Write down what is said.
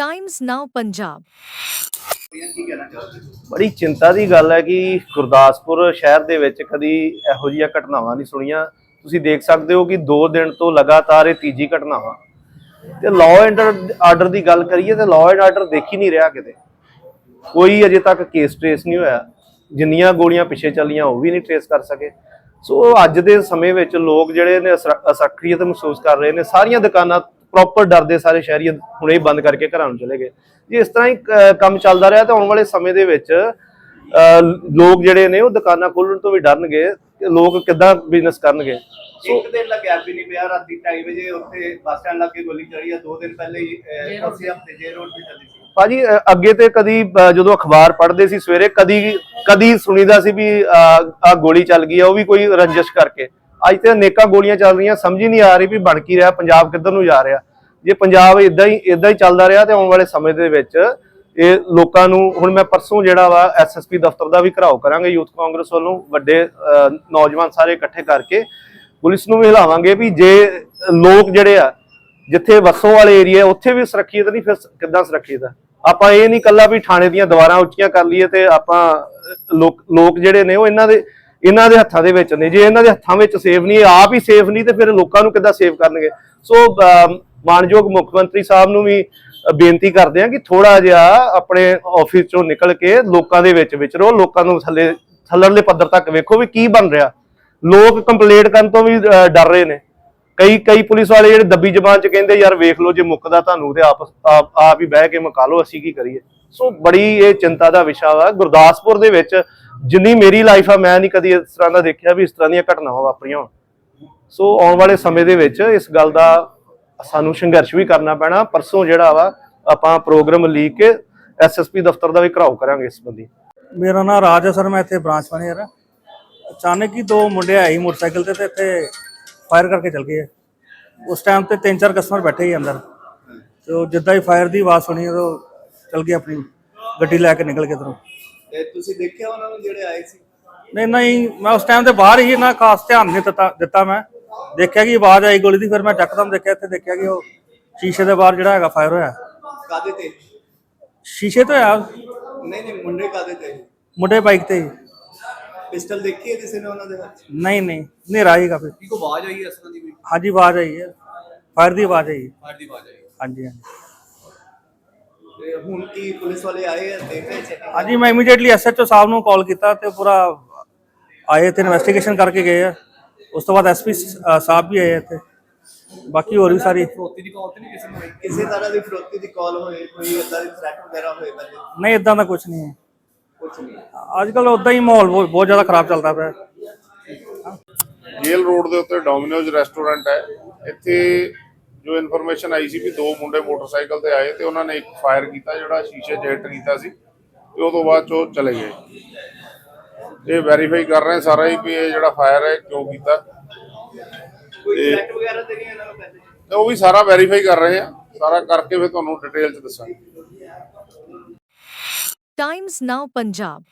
Times ਨਾਓ ਪੰਜਾਬ ਬੜੀ ਚਿੰਤਾ ਦੀ ਗੱਲ ਹੈ ਕਿ ਗੁਰਦਾਸਪੁਰ ਸ਼ਹਿਰ ਦੇ ਵਿੱਚ ਕਦੀ ਇਹੋ ਜਿਹੀਆਂ ਘਟਨਾਵਾਂ ਨਹੀਂ ਸੁਣੀਆਂ। ਤੁਸੀਂ ਦੇਖ ਸਕਦੇ ਹੋ ਕਿ 2 ਦਿਨ ਤੋਂ ਲਗਾਤਾਰ ਇਹ ਤੀਜੀ ਘਟਨਾ ਤੇ ਲਾਅ ਐਂਡ ਆਰਡਰ ਦੀ ਗੱਲ ਕਰੀਏ ਤੇ ਲਾਅ ਐਂਡ ਆਰਡਰ ਦੇਖ ਹੀ ਨਹੀਂ ਰਿਹਾ ਕਿਤੇ। ਕੋਈ ਅਜੇ ਤੱਕ ਕੇਸ ਟ੍ਰੇਸ ਨਹੀਂ ਹੋਇਆ। ਜਿੰਨੀਆਂ ਗੋਲੀਆਂ ਪਿੱਛੇ ਚੱਲੀਆਂ ਉਹ ਵੀ ਨਹੀਂ ਟ੍ਰੇਸ ਕਰ ਸਕੇ। ਸੋ ਅੱਜ ਦੇ ਸਮੇਂ ਵਿੱਚ ਲੋਕ ਜਿਹੜੇ ਨੇ ਅਸਰ- ਅਸਖਰੀਅਤ ਮਹਿਸੂਸ ਕਰ ਰਹੇ ਨੇ। ਸਾਰੀਆਂ ਦੁਕਾਨਾਂ ਪ੍ਰੋਪਰ ਡਰਦੇ ਸਾਰੇ ਸ਼ਹਿਰੀ ਹੁਣੇ ਹੀ ਬੰਦ ਕਰਕੇ ਘਰਾਂ ਨੂੰ ਚਲੇ ਗਏ। ਜੇ ਇਸ ਤਰ੍ਹਾਂ ਹੀ ਕੰਮ ਚੱਲਦਾ ਰਿਹਾ ਤਾਂ ਆਉਣ ਵਾਲੇ ਸਮੇਂ ਦੇ ਵਿੱਚ ਲੋਕ ਜਿਹੜੇ ਨੇ ਉਹ ਦੁਕਾਨਾਂ ਖੋਲਣ ਤੋਂ ਵੀ ਡਰਨਗੇ ਕਿ ਲੋਕ ਕਿੱਦਾਂ ਬਿਜ਼ਨਸ ਕਰਨਗੇ। ਇੱਕ ਦਿਨ ਗੈਪ ਵੀ ਨਹੀਂ ਪਿਆ ਰਾਤੀ 2:30 ਵਜੇ ਉੱਥੇ ਬੱਸ ਸਟੈਂਡ ਲੱਗੇ ਗੋਲੀ ਚੜੀ ਆ ਦੋ ਦਿਨ ਪਹਿਲੇ ਹੀ ਅਹ, ਉਸੇ ਹਫ਼ਤੇ ਜੇ ਰੋਡ ਤੇ ਚੱਲੀ ਸੀ। ਭਾਜੀ ਅੱਗੇ ਤੇ ਕਦੀ ਜਦੋਂ ਅਖਬਾਰ ਪੜ੍ਹਦੇ ਸੀ ਸਵੇਰੇ ਕਦੀ ਕਦੀ ਸੁਣੀਦਾ ਸੀ ਵੀ ਆ ਗੋਲੀ ਚੱਲ ਗਈ ਆ ਉਹ ਵੀ ਕੋਈ ਰੰਜਿਸ਼ ਕਰਕੇ। ਅੱਜ ਤੇ ਅਨੇਕਾਂ ਗੋਲੀਆਂ ਚੱਲ ਰਹੀਆਂ, ਸਮਝ ਹੀ ਨਹੀਂ ਆ ਰਹੀ ਵੀ ਬਣ ਕੀ ਰਿਹਾ, ਪੰਜਾਬ ਕਿੱਧਰ ਨੂੰ ਜਾ ਰਿਹਾ। ਜੇ ਪੰਜਾਬ ਇਦਾਂ ਹੀ ਇਦਾਂ ਹੀ ਚੱਲਦਾ ਰਿਹਾ ਤੇ ਆਉਣ ਵਾਲੇ ਸਮੇਂ ਦੇ ਵਿੱਚ ਇਹ ਲੋਕਾਂ ਨੂੰ, ਹੁਣ ਮੈਂ ਪਰਸੋਂ ਜਿਹੜਾ ਵਾ ਐਸਐਸਪੀ ਦਫ਼ਤਰ ਦਾ ਵੀ ਘਰਾਓ ਕਰਾਂਗੇ, ਯੂਥ ਕਾਂਗਰਸ ਵੱਲੋਂ ਵੱਡੇ ਨੌਜਵਾਨ ਸਾਰੇ ਇਕੱਠੇ ਕਰਕੇ, ਪੁਲਿਸ ਨੂੰ ਵੀ ਹਿਲਾਵਾਂਗੇ ਵੀ ਜੇ ਲੋਕ ਜਿਹੜੇ ਆ, ਜਿੱਥੇ ਵਸੋਂ ਵਾਲੇ ਏਰੀਆ, ਉੱਥੇ ਵੀ ਸੁਰੱਖਿਅਤ ਨਹੀਂ, ਫਿਰ ਕਿੱਦਾਂ ਸੁਰੱਖਿਅਤ ਆ? ਆਪਾਂ ਇਹ ਨਹੀਂ ਕੱਲਾ ਵੀ ਥਾਣੇ ਦੀਆਂ ਦੀਵਾਰਾਂ ਉੱਚੀਆਂ ਕਰ ਲਈਏ ਤੇ ਆਪਾਂ ਲੋਕ ਲੋਕ ਜਿਹੜੇ ਨੇ ਉਹ ਇਹਨਾਂ ਦੇ ਇਹਨਾਂ ਦੇ ਹੱਥਾਂ ਦੇ ਵਿੱਚ ਨੇ ਜੇ ਇਹਨਾਂ ਦੇ ਹੱਥਾਂ ਵਿੱਚ ਸੇਫ ਨਹੀਂ ਆਪ ਹੀ ਸੇਫ ਨਹੀਂ, ਤੇ ਫਿਰ ਲੋਕਾਂ ਨੂੰ ਕਿੱਦਾਂ ਸੇਫ ਕਰਨਗੇ? ਸੋ ਮਾਨਯੋਗ ਮੁੱਖ ਮੰਤਰੀ ਸਾਹਿਬ ਨੂੰ ਵੀ ਬੇਨਤੀ ਕਰਦੇ ਆ ਕਿ ਥੋੜਾ ਜਿਹਾ ਆਪਣੇ ਆਫਿਸ ਚੋਂ ਨਿਕਲ ਕੇ ਲੋਕਾਂ ਦੇ ਵਿੱਚ ਵਿਚਰੋ, ਲੋਕਾਂ ਨੂੰ ਥੱਲੇ ਥੱਲੜਲੇ ਪੱਧਰ ਤੱਕ ਵੇਖੋ ਵੀ ਕੀ ਬਣ ਰਿਹਾ। ਲੋਕ ਕੰਪਲੇਂਟ ਕਰਨ ਤੋਂ ਵੀ ਡਰ ਰਹੇ ਨੇ। ਕਈ ਕਈ ਪੁਲਿਸ ਵਾਲੇ ਜਿਹੜੇ ਦੱਬੀ ਜ਼ਬਾਨ ਚ ਕਹਿੰਦੇ, ਯਾਰ ਵੇਖ ਲਓ ਜੇ ਮੁੱਕਦਾ ਤੁਹਾਨੂੰ ਤੇ ਆਪ ਆਪ ਹੀ ਬਹਿ ਕੇ ਮੁਕਾ ਲਓ, ਅਸੀਂ ਕੀ ਕਰੀਏ? ਸੋ ਬੜੀ ਇਹ ਚਿੰਤਾ ਦਾ ਵਿਸ਼ਾ ਵਾ। ਗੁਰਦਾਸਪੁਰ ਦੇ ਵਿੱਚ ਜਿੰਨੀ ਮੇਰੀ ਲਾਈਫ ਆ, ਮੈਂ ਨਹੀਂ ਕਦੀ ਇਸ ਤਰ੍ਹਾਂ ਦਾ ਦੇਖਿਆ ਵੀ ਇਸ ਤਰ੍ਹਾਂ ਦੀਆਂ ਘਟਨਾਵਾਂ ਵਾਪਰੀਆਂ ਸੋ ਆਉਣ ਵਾਲੇ ਸਮੇਂ ਦੇ ਵਿੱਚ ਇਸ ਗੱਲ ਦਾ ਸਾਨੂੰ ਸੰਘਰਸ਼ ਵੀ ਕਰਨਾ ਪੈਣਾ। ਪਰਸੋਂ ਜਿਹੜਾ ਵਾ, ਆਪਾਂ ਪ੍ਰੋਗਰਾਮ ਲੀਕ ਕੇ ਐਸਐਸਪੀ ਦਫ਼ਤਰ ਦਾ ਵੀ ਘਰਾਓ ਕਰਾਂਗੇ ਇਸ ਸੰਬੰਧੀ। ਮੇਰਾ ਨਾਮ ਰਾਜ ਹੈ ਸਰ, ਮੈਂ ਇੱਥੇ ਬ੍ਰਾਂਚ ਮੈਨੇਜਰ ਹਾਂ ਅਚਾਨਕ ਹੀ ਦੋ ਮੁੰਡੇ ਆਏ ਸੀ ਮੋਟਰਸਾਈਕਲ ਤੇ ਤੇ ਇੱਥੇ ਫਾਇਰ ਕਰਕੇ ਚਲ ਗਏ। ਉਸ ਟਾਈਮ ਤੇ ਤਿੰਨ ਚਾਰ ਕਸਟਮਰ ਬੈਠੇ ਹੀ ਅੰਦਰ। ਤੇ ਉਹ ਜਿੱਦਾਂ ਹੀ ਫਾਇਰ ਦੀ ਆਵਾਜ਼ ਸੁਣੀ ਉਹ ਚਲ ਗਏ ਆਪਣੀ ਗੱਡੀ ਲੈ ਕੇ ਨਿਕਲ ਗਏ ਇੱਧਰੋਂ। ਤੇ ਤੁਸੀਂ ਦੇਖਿਆ ਉਹਨਾਂ ਨੂੰ ਜਿਹੜੇ ਆਏ ਸੀ? ਨਹੀਂ ਨਹੀਂ ਮੈਂ ਉਸ ਟਾਈਮ ਤੇ ਬਾਹਰ ਹੀ ਨਾ ਖਾਸ ਧਿਆਨ ਨਹੀਂ ਦਿੱਤਾ ਦਿੱਤਾ ਮੈਂ। ਦੇਖਿਆ ਕਿ ਆਵਾਜ਼ ਆਈ ਗੋਲੀ ਦੀ ਫਿਰ ਮੈਂ ਚੱਕਦਮ ਦੇਖਿਆ ਇੱਥੇ ਦੇਖਿਆ ਕਿ ਉਹ ਸ਼ੀਸ਼ੇ ਦੇ ਬਾਹਰ ਜਿਹੜਾ ਹੈਗਾ ਫਾਇਰ ਹੋਇਆ। ਕਾਦੇ ਤੇ? ਸ਼ੀਸ਼ੇ ਤੋਂ ਹੋਇਆ। ਨਹੀਂ ਨਹੀਂ ਮੁੰਡੇ ਕਾਦੇ ਤੇ? ਮੁੰਡੇ ਬਾਈਕ ਤੇ ਹੀ। ਪਿਸਟਲ ਦੇਖੀ ਹੈ ਕਿਸੇ ਨੇ ਉਹਨਾਂ ਦੇ ਹੱਥ? ਨਹੀਂ ਨਹੀਂ ਹਨੇਰਾ ਹੀ ਕਾਫੀ ਕੀ ਕੋ ਆਵਾਜ਼ ਆਈ ਇਸ ਤਰ੍ਹਾਂ ਦੀ ਕੋਈ? ਹਾਂਜੀ ਆਵਾਜ਼ ਆਈ ਹੈ। ਫਾਇਰ ਦੀ ਆਵਾਜ਼ ਆਈ ਹੈ। ਫਾਇਰ ਦੀ ਆਵਾਜ਼ ਆਈ ਹਾਂਜੀ ਹਾਂਜੀ। ਤੇ ਹੁਣ ਕੀ ਪੁਲਿਸ ਵਾਲੇ ਆਏ ਆ ਦੇਖ ਰਹੇ ਚੈੱਕ ਹਾਂਜੀ ਮੈਂ ਇਮੀਡੀਏਟਲੀ ਐਸਐਚਓ ਸਾਹਿਬ ਨੂੰ ਕਾਲ ਕੀਤਾ ਤੇ ਪੂਰਾ ਆਏ ਤੇ ਇਨਵੈਸਟੀਗੇਸ਼ਨ ਕਰਕੇ ਗਏ ਆ। ਉਸ ਤੋਂ ਬਾਅਦ ਐਸਪੀ ਸਾਹਿਬ ਵੀ ਆਏ ਇੱਥੇ। ਬਾਕੀ ਹੋਰ ਵੀ ਸਾਰੀ ਫਰੋਤੀ ਦੀ ਕਾਲ ਤੇ ਨਹੀਂ ਕਿਸੇ ਨੂੰ ਹੋਈ? ਕਿਸੇ ਤਰ੍ਹਾਂ ਦੀ ਫਰੋਤੀ ਦੀ ਕਾਲ ਹੋਏ ਕੋਈ ਏਦਾਂ ਦੀ ਥ੍ਰੈਟ ਵਗੈਰਾ ਹੋਏ ਪਹਿਲੇ ਨਹੀਂ? ਇਦਾਂ ਦਾ ਕੁਝ ਨਹੀਂ ਹੈ। ਕੁਝ ਨਹੀਂ। ਅੱਜ ਕੱਲ ਉਦਾਂ ਹੀ ਮਾਹੌਲ ਬਹੁਤ ਬਹੁਤ ਜ਼ਿਆਦਾ ਖਰਾਬ ਚੱਲਦਾ ਪਿਆ। ਜੇਲ ਰੋਡ ਦੇ ਉੱਤੇ ਡੋਮਿਨੋਜ਼ ਰੈਸਟੋਰੈਂਟ ਹੈ। ਇੱਥੇ ਜੋ ਇਨਫੋਰਮੇਸ਼ਨ ਆਈ ਸੀ ਵੀ ਦੋ ਮੁੰਡੇ ਮੋਟਰਸਾਈਕਲ ਤੇ ਆਏ ਤੇ ਉਹਨਾਂ ਨੇ ਇੱਕ ਫਾਇਰ ਕੀਤਾ ਜਿਹੜਾ ਸ਼ੀਸ਼ੇ 'ਚ ਹਿੱਟ ਕੀਤਾ ਸੀ ਤੇ ਉਹ ਤੋਂ ਬਾਅਦ 'ਚ ਉਹ ਚਲੇ ਗਏ। ਇਹ ਵੈਰੀਫਾਈ ਕਰ ਰਹੇ ਸਾਰਾ ਹੀ ਵੀ ਇਹ ਜਿਹੜਾ ਫਾਇਰ ਹੈ ਕਿਉਂ ਕੀਤਾ। ਕੋਈ ਥ੍ਰੈਟ ਵਗੈਰਾ ਤੇ ਨਹੀਂ ਇਹਨਾਂ ਨੂੰ ਪਹਿਲੇ ਤੇ ਉਹ ਵੀ ਸਾਰਾ ਵੈਰੀਫਾਈ ਕਰ ਰਹੇ ਆ। ਸਾਰਾ ਕਰਕੇ ਫਿਰ ਤੁਹਾਨੂੰ ਡਿਟੇਲ 'ਚ ਦੱਸਾਂਗੇ। ਟਾਈਮਜ਼ ਨਾਓ ਪੰਜਾਬ